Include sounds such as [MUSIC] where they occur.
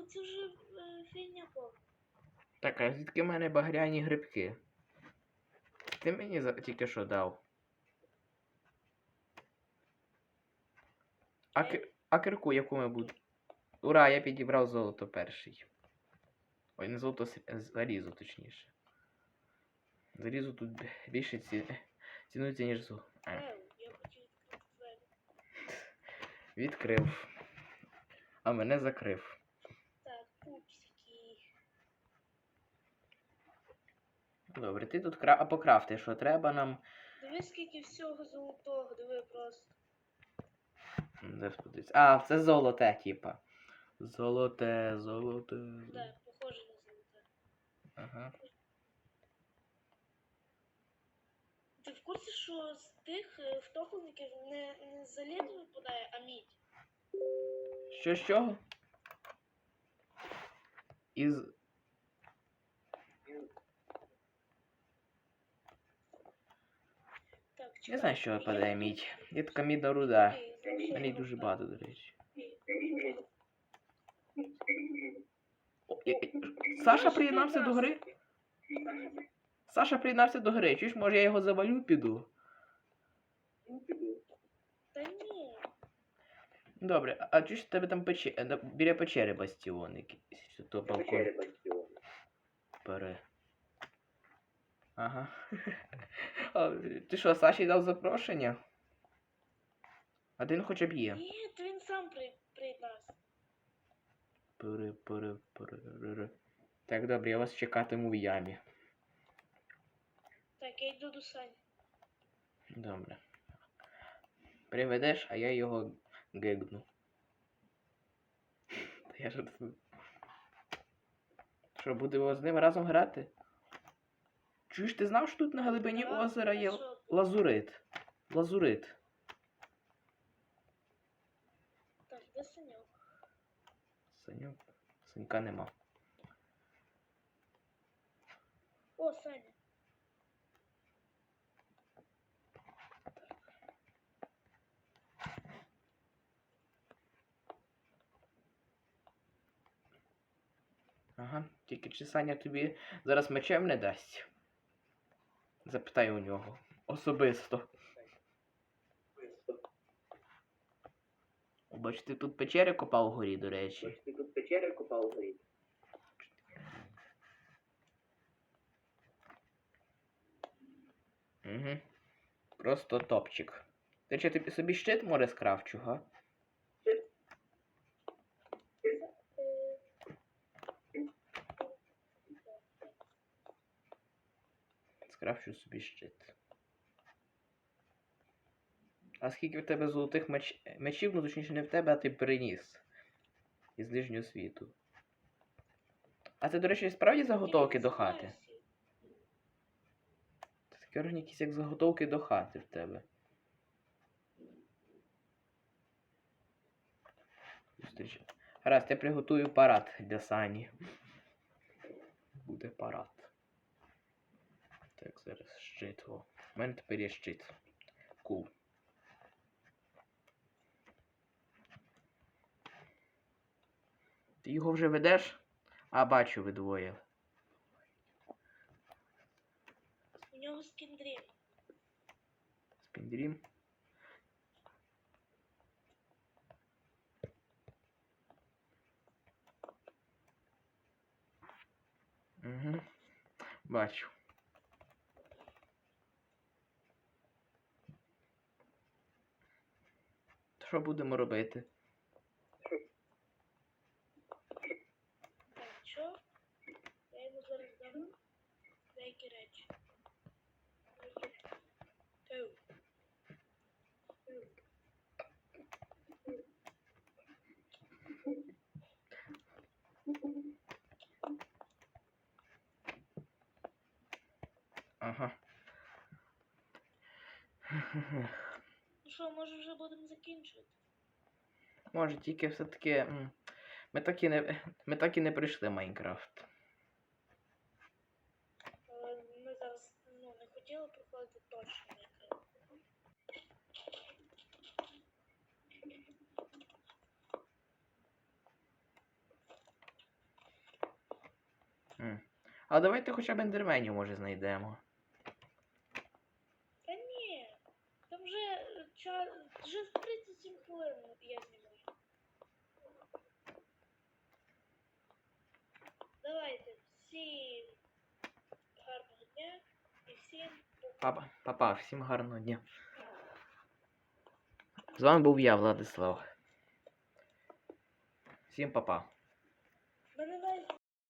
Бляха, це вже фігня повна. Так, а звідки в мене багряні грибки? Ти мені за- тільки що дав. А, ки- а кирку яку ми будемо? Ура, я підібрав золото перший. Ой, не золото, залізо, точніше. Залізо тут більше ці... цінується, ніж золото. Відкрив. А мене закрив. Так, пупсики. Добре, ти тут кра... покрафти, що треба нам. Диви, скільки всього золотого, диви просто. М, Зараз. А, це золоте, типа. Золоте, золоте. Так, похоже на золоте. Ага. Ти в курсі, що з тих е, втопленників не, не залізо випадає, а мідь? Що з чого? Із. Не знаю, що випадає мідь. Є така мідна руда. Мене дуже багато, до речі. О, я- я- Саша приєднався до гри? Саша приєднався до гри. Чуєш, може я його завалю піду? Та ні. Добре, а- чуєш в тебе там пече... е, біля печери бастіон якийсь. То балкон бере. Ага. [LAUGHS] Ти що, Саші дав запрошення? А де він хоча б є? Ні, він сам при, приєднався. Пере, пере, пере. Так, добре, я вас чекатиму в ямі. Так, я йду до Сані. Добре. Приведеш, а я його гигну. Та я жартую. Що, будемо з ним разом грати? Чуєш, ти знав, що тут на глибині озера є лазурит? Лазурит. Так, де Саньок? Саню. Санька нема. О, Саня. Ага, тільки чи Саня тобі зараз мечем не дасть? Запитай у нього. Особисто. Бач, ти тут печери копав вгорі, до речі. Ти тут печери копав горі. Угу. Просто топчик. Ти чи тобі собі щит може скрафчу, га? Скрафчу собі щит. А скільки в тебе золотих меч... мечів, ну точніше не в тебе, а ти приніс. Із нижнього світу. А це, до речі, справді заготовки до хати? Це такі органі якісь як заготовки до хати в тебе. Зустріч. Гаразд, я приготую парад для Сані. Буде парад. Так, зараз щит. О. У мене тепер є щит. Кул. Ти його вже ведеш? А, бачу, ви двоє. У нього скіндрім. Спіндрім. Угу. Бачу. Що будемо робити? Що? Я йому зараз дам деякі речі. Оу. Оу. Ага. Що, може вже будемо закінчувати? Може, тільки все-таки. Ми так і не. Ми так і не прийшли в Майнкрафт. Ми зараз ну, не хотіли проходити точно Майнкрафт. А давайте хоча б ендерменів, може, знайдемо. час. Вже 37 хвилин я знімаю. Давайте всім гарного дня і всім Папа, папа, всім гарного дня. З вами був я, Владислав. Всім папа. Мене навіть